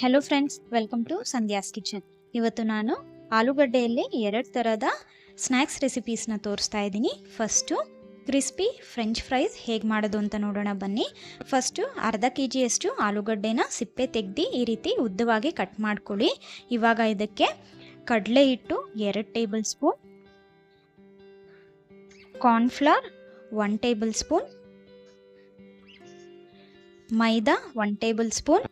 Hello friends welcome to Sandhya's kitchen ಇವತ್ತು ನಾನು ಆಲೂಗಡ್ಡೆಯಲ್ಲಿ ಎರಡು ಥರದ ಸ್ನ್ಯಾಕ್ಸ್ ರೆಸಿಪೀಸ್ನ ತೋರಿಸ್ತಾ ಇದ್ದೀನಿ. ಫಸ್ಟು ಕ್ರಿಸ್ಪಿ ಫ್ರೆಂಚ್ ಫ್ರೈಸ್ ಹೇಗೆ ಮಾಡೋದು ಅಂತ ನೋಡೋಣ ಬನ್ನಿ. ಫಸ್ಟು ಅರ್ಧ ಕೆ ಜಿಯಷ್ಟು ಆಲೂಗಡ್ಡೆನ ಸಿಪ್ಪೆ ತೆಗ್ದು ಈ ರೀತಿ ಉದ್ದವಾಗಿ ಕಟ್ ಮಾಡ್ಕೊಳ್ಳಿ. ಇವಾಗ ಇದಕ್ಕೆ ಕಡಲೆ ಹಿಟ್ಟು ಎರಡು tablespoon cornflour one tablespoon maida one tablespoon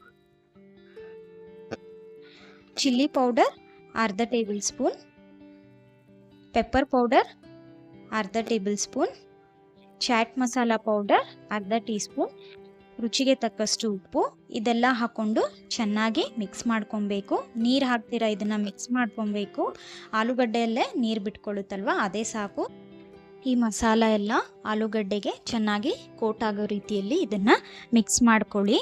chilli powder ಅರ್ಧ ಟೇಬಲ್ ಸ್ಪೂನ್ ಪೆಪ್ಪರ್ ಪೌಡರ್ ಅರ್ಧ tablespoon chaat masala powder ಅರ್ಧ ಟೀ ಸ್ಪೂನ್ ರುಚಿಗೆ ತಕ್ಕಷ್ಟು ಉಪ್ಪು, ಇದೆಲ್ಲ ಹಾಕ್ಕೊಂಡು ಚೆನ್ನಾಗಿ ಮಿಕ್ಸ್ ಮಾಡ್ಕೊಬೇಕು. ನೀರು ಹಾಕ್ತೀರಾ ಇದನ್ನು ಮಿಕ್ಸ್ ಮಾಡ್ಕೊಬೇಕು. ಆಲೂಗಡ್ಡೆಯಲ್ಲೇ ನೀರು ಬಿಟ್ಕೊಳ್ಳುತ್ತಲ್ವ, ಅದೇ ಸಾಕು. ಈ ಮಸಾಲ ಎಲ್ಲ ಆಲೂಗಡ್ಡೆಗೆ ಚೆನ್ನಾಗಿ ಕೋಟ್ ಆಗೋ ರೀತಿಯಲ್ಲಿ ಇದನ್ನು ಮಿಕ್ಸ್ ಮಾಡ್ಕೊಳ್ಳಿ.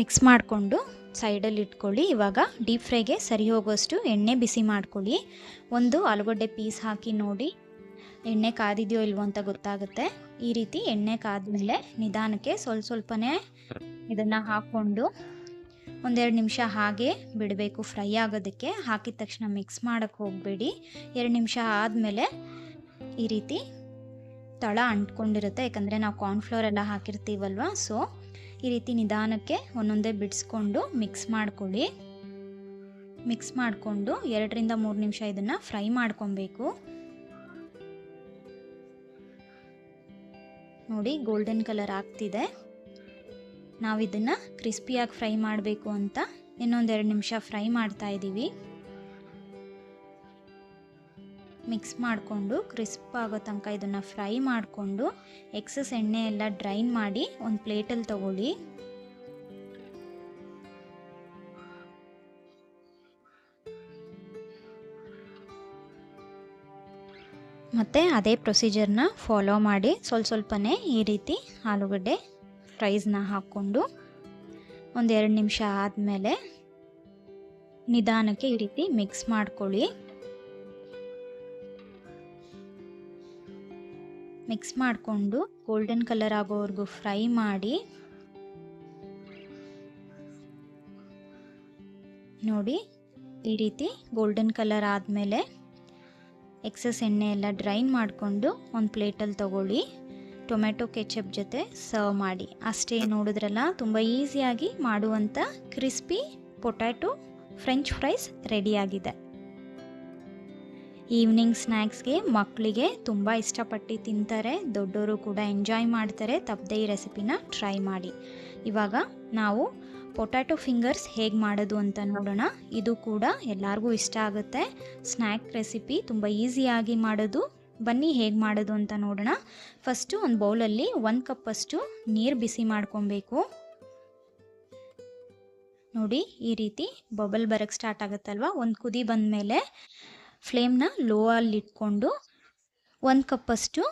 ಮಿಕ್ಸ್ ಮಾಡಿಕೊಂಡು ಸೈಡಲ್ಲಿ ಇಟ್ಕೊಳ್ಳಿ. ಇವಾಗ ಡೀಪ್ ಫ್ರೈಗೆ ಸರಿ ಹೋಗೋಷ್ಟು ಎಣ್ಣೆ ಬಿಸಿ ಮಾಡ್ಕೊಳ್ಳಿ. ಒಂದು ಆಲೂಗಡ್ಡೆ ಪೀಸ್ ಹಾಕಿ ನೋಡಿ. ಎಣ್ಣೆ ಕಾದಿದೆಯೋ ಇಲ್ವೋ ಅಂತ ಗೊತ್ತಾಗುತ್ತೆ. ಈ ರೀತಿ ಎಣ್ಣೆ ಕಾದ್ಮೇಲೆ ನಿಧಾನಕ್ಕೆ ಸ್ವಲ್ಪ ಸ್ವಲ್ಪನೇ ಇದನ್ನು ಹಾಕ್ಕೊಂಡು ಒಂದೆರಡು ನಿಮಿಷ ಹಾಗೆ ಬಿಡಬೇಕು. ಫ್ರೈ ಆಗೋದಕ್ಕೆ ಹಾಕಿದ ತಕ್ಷಣ ಮಿಕ್ಸ್ ಮಾಡೋಕ್ಕೆ ಹೋಗಬೇಡಿ. ಎರಡು ನಿಮಿಷ ಆದಮೇಲೆ ಈ ರೀತಿ ತಳ ಅಂಟ್ಕೊಂಡಿರುತ್ತೆ. ಯಾಕಂದರೆ ನಾವು ಕಾರ್ನ್ಫ್ಲೋರ್ ಎಲ್ಲ ಹಾಕಿರ್ತೀವಲ್ವ? ಸೊ ಈ ರೀತಿ ನಿಧಾನಕ್ಕೆ ಒಂದೊಂದೇ ಬಿಡಿಸ್ಕೊಂಡು ಮಿಕ್ಸ್ ಮಾಡ್ಕೊಳ್ಳಿ. ಮಿಕ್ಸ್ ಮಾಡಿಕೊಂಡು ಎರಡರಿಂದ ಮೂರು ನಿಮಿಷ ಇದನ್ನು ಫ್ರೈ ಮಾಡ್ಕೊಬೇಕು. ನೋಡಿ ಗೋಲ್ಡನ್ ಕಲರ್ ಆಗ್ತಿದೆ. ನಾವು ಇದನ್ನು ಕ್ರಿಸ್ಪಿಯಾಗಿ ಫ್ರೈ ಮಾಡಬೇಕು ಅಂತ ಇನ್ನೊಂದೆರಡು ನಿಮಿಷ ಫ್ರೈ ಮಾಡ್ತಾ ಇದ್ದೀವಿ ಮಿಕ್ಸ್ ಮಾಡಿಕೊಂಡು ಕ್ರಿಸ್ಪ್ ಆಗೋ ತನಕ ಇದನ್ನು ಫ್ರೈ ಮಾಡಿಕೊಂಡು ಎಕ್ಸಸ್ ಎಣ್ಣೆ ಎಲ್ಲ ಡ್ರೈನ್ ಮಾಡಿ ಒಂದು ಪ್ಲೇಟಲ್ಲಿ ತಗೊಳ್ಳಿ. ಮತ್ತು ಅದೇ ಪ್ರೊಸೀಜರ್ನ ಫಾಲೋ ಮಾಡಿ ಸ್ವಲ್ಪ ಸ್ವಲ್ಪನೇ ಈ ರೀತಿ ಆಲೂಗಡ್ಡೆ ಫ್ರೈಸ್ನ ಹಾಕ್ಕೊಂಡು ಒಂದೆರಡು ನಿಮಿಷ ಆದಮೇಲೆ ನಿಧಾನಕ್ಕೆ ಈ ರೀತಿ ಮಿಕ್ಸ್ ಮಾಡ್ಕೊಳ್ಳಿ. ಮಿಕ್ಸ್ ಮಾಡಿಕೊಂಡು ಗೋಲ್ಡನ್ ಕಲರ್ ಆಗೋವರೆಗೂ ಫ್ರೈ ಮಾಡಿ. ನೋಡಿ, ಈ ರೀತಿ ಗೋಲ್ಡನ್ ಕಲರ್ ಆದಮೇಲೆ ಎಕ್ಸಸ್ ಎಣ್ಣೆ ಎಲ್ಲ ಡ್ರೈನ್ ಮಾಡಿಕೊಂಡು ಒಂದು ಪ್ಲೇಟಲ್ಲಿ ತಗೊಳ್ಳಿ. ಟೊಮೆಟೊ ಕೆಚಪ್ ಜೊತೆ ಸರ್ವ್ ಮಾಡಿ. ಅಷ್ಟೇ ನೋಡಿದ್ರಲ್ಲ, ತುಂಬ ಈಸಿಯಾಗಿ ಮಾಡುವಂಥ ಕ್ರಿಸ್ಪಿ ಪೊಟ್ಯಾಟೊ ಫ್ರೆಂಚ್ ಫ್ರೈಸ್ ರೆಡಿಯಾಗಿದೆ ಈವ್ನಿಂಗ್ ಸ್ನ್ಯಾಕ್ಸ್ಗೆ ಮಕ್ಕಳಿಗೆ ತುಂಬ ಇಷ್ಟಪಟ್ಟು ತಿಂತಾರೆ. ದೊಡ್ಡವರು ಕೂಡ ಎಂಜಾಯ್ ಮಾಡ್ತಾರೆ. ತಪ್ಪದೆ ಈ ರೆಸಿಪಿನ ಟ್ರೈ ಮಾಡಿ. ಇವಾಗ ನಾವು ಪೊಟ್ಯಾಟೊ ಫಿಂಗರ್ಸ್ ಹೇಗೆ ಮಾಡೋದು ಅಂತ ನೋಡೋಣ. ಇದು ಕೂಡ ಎಲ್ಲರಿಗೂ ಇಷ್ಟ ಆಗುತ್ತೆ. ಸ್ನ್ಯಾಕ್ ರೆಸಿಪಿ ತುಂಬ ಈಸಿಯಾಗಿ ಮಾಡೋದು. ಬನ್ನಿ ಹೇಗೆ ಮಾಡೋದು ಅಂತ ನೋಡೋಣ. ಫಸ್ಟು ಒಂದು ಬೌಲಲ್ಲಿ ಒಂದು ಕಪ್ಪಷ್ಟು ನೀರು ಬಿಸಿ ಮಾಡ್ಕೊಬೇಕು. ನೋಡಿ ಈ ರೀತಿ ಬಬಲ್ ಬರೋಕ್ಕೆ ಸ್ಟಾರ್ಟ್ ಆಗುತ್ತಲ್ವ? ಒಂದು ಕುದಿ ಬಂದಮೇಲೆ ಫ್ಲೇಮ್ನ ಲೋ ಅಲ್ಲಿ ಇಟ್ಕೊಂಡು ಒಂದು ಕಪ್ಪಷ್ಟು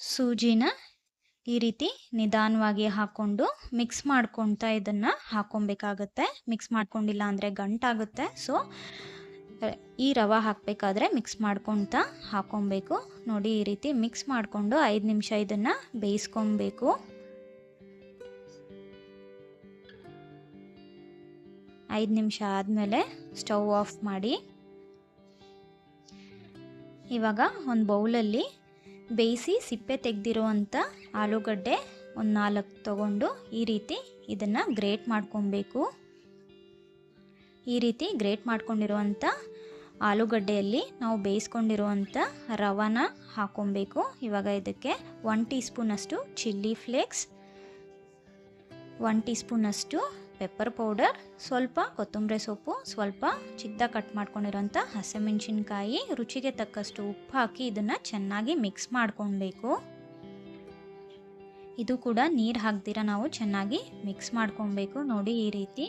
ಸೂಜಿನ ಈ ರೀತಿ ನಿಧಾನವಾಗಿ ಹಾಕ್ಕೊಂಡು ಮಿಕ್ಸ್ ಮಾಡ್ಕೊತಾ ಇದನ್ನು ಹಾಕ್ಕೊಬೇಕಾಗತ್ತೆ. ಮಿಕ್ಸ್ ಮಾಡ್ಕೊಂಡಿಲ್ಲ ಅಂದರೆ ಗಂಟಾಗುತ್ತೆ. ಸೊ ಈ ರವೆ ಹಾಕಬೇಕಾದ್ರೆ ಮಿಕ್ಸ್ ಮಾಡ್ಕೊತಾ ಹಾಕ್ಕೊಬೇಕು ನೋಡಿ ಈ ರೀತಿ ಮಿಕ್ಸ್ ಮಾಡಿಕೊಂಡು ಐದು ನಿಮಿಷ ಇದನ್ನು ಬೇಯಿಸ್ಕೊಬೇಕು ಐದು ನಿಮಿಷ ಆದಮೇಲೆ ಸ್ಟವ್ ಆಫ್ ಮಾಡಿ. ಇವಾಗ ಒಂದು ಬೌಲಲ್ಲಿ ಬೇಯಿಸಿ ಸಿಪ್ಪೆ ತೆಗೆದಿರುವಂಥ ಆಲೂಗಡ್ಡೆ ಒಂದು ನಾಲ್ಕು ತಗೊಂಡು ಈ ರೀತಿ ಇದನ್ನು ಗ್ರೇಟ್ ಮಾಡ್ಕೊಬೇಕು. ಈ ರೀತಿ ಗ್ರೇಟ್ ಮಾಡ್ಕೊಂಡಿರುವಂಥ ಆಲೂಗಡ್ಡೆಯಲ್ಲಿ ನಾವು ಬೇಯಿಸ್ಕೊಂಡಿರುವಂಥ ರವಾನ ಹಾಕ್ಕೊಬೇಕು ಇವಾಗ ಇದಕ್ಕೆ ಒನ್ ಟೀ ಸ್ಪೂನಷ್ಟು ಚಿಲ್ಲಿ ಫ್ಲೇಕ್ಸ್ ಒನ್ ಟೀ ಸ್ಪೂನಷ್ಟು ಪೆಪ್ಪರ್ ಪೌಡರ್ ಸ್ವಲ್ಪ ಕೊತ್ತಂಬರಿ ಸೊಪ್ಪು, ಸ್ವಲ್ಪ ಚಿಕ್ಕದಾಗಿ ಕಟ್ ಮಾಡ್ಕೊಂಡಿರೋಂಥ ಹಸಿಮೆಣಸಿನ್ಕಾಯಿ, ರುಚಿಗೆ ತಕ್ಕಷ್ಟು ಉಪ್ಪು ಹಾಕಿ ಇದನ್ನು ಚೆನ್ನಾಗಿ ಮಿಕ್ಸ್ ಮಾಡ್ಕೊಳ್ಬೇಕು. ಇದು ಕೂಡ ನೀರು ಹಾಕ್ದಿರ ನಾವು ಚೆನ್ನಾಗಿ ಮಿಕ್ಸ್ ಮಾಡ್ಕೊಬೇಕು ನೋಡಿ ಈ ರೀತಿ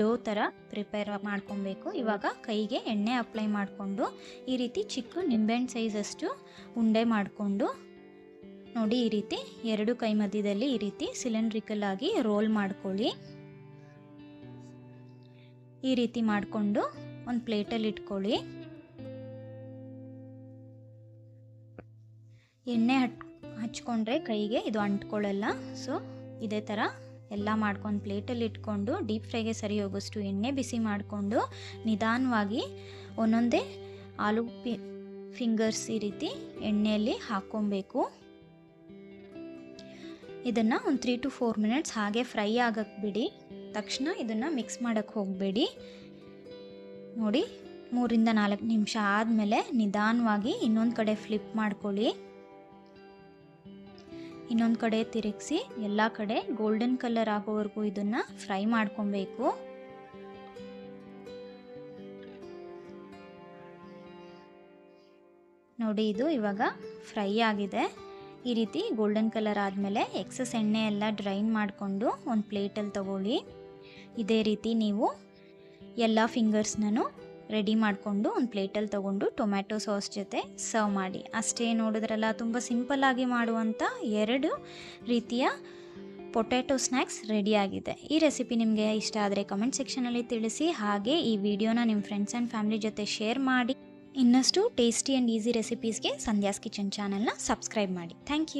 ಡೋ ಥರ ಪ್ರಿಪೇರ್ ಮಾಡ್ಕೊಬೇಕು ಇವಾಗ ಕೈಗೆ ಎಣ್ಣೆ ಅಪ್ಲೈ ಮಾಡಿಕೊಂಡು ಈ ರೀತಿ ಚಿಕ್ಕ ನಿಂಬೆಹಣ್ಣು ಸೈಜಷ್ಟು ಉಂಡೆ ಮಾಡಿಕೊಂಡು ನೋಡಿ ಈ ರೀತಿ ಎರಡು ಕೈ ಮಧ್ಯದಲ್ಲಿ ಈ ರೀತಿ ಸಿಲಿಂಡ್ರಿಕಲ್ ಆಗಿ ರೋಲ್ ಮಾಡ್ಕೊಳ್ಳಿ. ಈ ರೀತಿ ಮಾಡಿಕೊಂಡು ಒಂದು ಪ್ಲೇಟಲ್ಲಿ ಇಟ್ಕೊಳ್ಳಿ. ಎಣ್ಣೆ ಹಟ್, ಹಚ್ಕೊಂಡ್ರೆ ಕೈಗೆ ಇದು ಅಂಟ್ಕೊಳ್ಳಲ್ಲ. ಸೊ ಇದೇ ಥರ ಎಲ್ಲ ಮಾಡ್ಕೊಂಡು ಪ್ಲೇಟಲ್ಲಿ ಇಟ್ಕೊಂಡು ಡೀಪ್ ಫ್ರೈಗೆ ಸರಿ ಹೋಗೋಷ್ಟು ಎಣ್ಣೆ ಬಿಸಿ ಮಾಡಿಕೊಂಡು ನಿಧಾನವಾಗಿ ಒಂದೊಂದೇ ಆಲೂ ಪಿ ಫಿಂಗರ್ಸ್ ಈ ರೀತಿ ಎಣ್ಣೆಯಲ್ಲಿ ಹಾಕ್ಕೊಬೇಕು. ಇದನ್ನು ಒಂದು ತ್ರೀ ಟು ಫೋರ್ ಮಿನಿಟ್ಸ್ ಹಾಗೆ ಫ್ರೈ ಆಗಕ್ಕೆ ಬಿಡಿ. ತಕ್ಷಣ ಇದನ್ನು ಮಿಕ್ಸ್ ಮಾಡೋಕ್ಕೆ ಹೋಗಬೇಡಿ. ನೋಡಿ, ಮೂರಿಂದ ನಾಲ್ಕು ನಿಮಿಷ ಆದಮೇಲೆ ನಿಧಾನವಾಗಿ ಇನ್ನೊಂದು ಕಡೆ ಫ್ಲಿಪ್ ಮಾಡ್ಕೊಳ್ಳಿ. ಇನ್ನೊಂದು ಕಡೆ ತಿರುಗಿಸಿ, ಎಲ್ಲ ಕಡೆ ಗೋಲ್ಡನ್ ಕಲರ್ ಆಗೋವರೆಗೂ ಇದನ್ನು ಫ್ರೈ ಮಾಡ್ಕೊಬೇಕು. ನೋಡಿ, ಇದು ಇವಾಗ ಫ್ರೈ ಆಗಿದೆ. ಈ ರೀತಿ ಗೋಲ್ಡನ್ ಕಲರ್ ಆದಮೇಲೆ ಎಕ್ಸಸ್ ಎಣ್ಣೆ ಎಲ್ಲ ಡ್ರೈನ್ ಮಾಡಿಕೊಂಡು ಒಂದು ಪ್ಲೇಟಲ್ಲಿ ತಗೊಳ್ಳಿ. ಇದೇ ರೀತಿ ನೀವು ಎಲ್ಲ ಫಿಂಗರ್ಸ್ನೂ ರೆಡಿ ಮಾಡಿಕೊಂಡು ಒಂದು ಪ್ಲೇಟಲ್ಲಿ ತೊಗೊಂಡು ಟೊಮ್ಯಾಟೊ ಸಾಸ್ ಜೊತೆ ಸರ್ವ್ ಮಾಡಿ. ಅಷ್ಟೇ ನೋಡಿದ್ರಲ್ಲ, ತುಂಬ ಸಿಂಪಲ್ಲಾಗಿ ಮಾಡುವಂಥ ಎರಡು ರೀತಿಯ ಪೊಟ್ಯಾಟೊ ಸ್ನ್ಯಾಕ್ಸ್ ರೆಡಿಯಾಗಿದೆ ಈ ರೆಸಿಪಿ ನಿಮಗೆ ಇಷ್ಟ ಆದರೆ ಕಮೆಂಟ್ ಸೆಕ್ಷನಲ್ಲಿ ತಿಳಿಸಿ. ಹಾಗೆ ಈ ವಿಡಿಯೋನ ನಿಮ್ಮ ಫ್ರೆಂಡ್ಸ್ ಆ್ಯಂಡ್ ಫ್ಯಾಮಿಲಿ ಜೊತೆ ಶೇರ್ ಮಾಡಿ. ಇನ್ನಷ್ಟು ಟೇಸ್ಟಿ ಆ್ಯಂಡ್ ಈಸಿ ರೆಸಿಪೀಸ್ಗೆ ಸಂಧ್ಯಾಸ್ ಕಿಚನ್ ಚಾನಲ್ನ ಸಬ್ಸ್ಕ್ರೈಬ್ ಮಾಡಿ. Thank you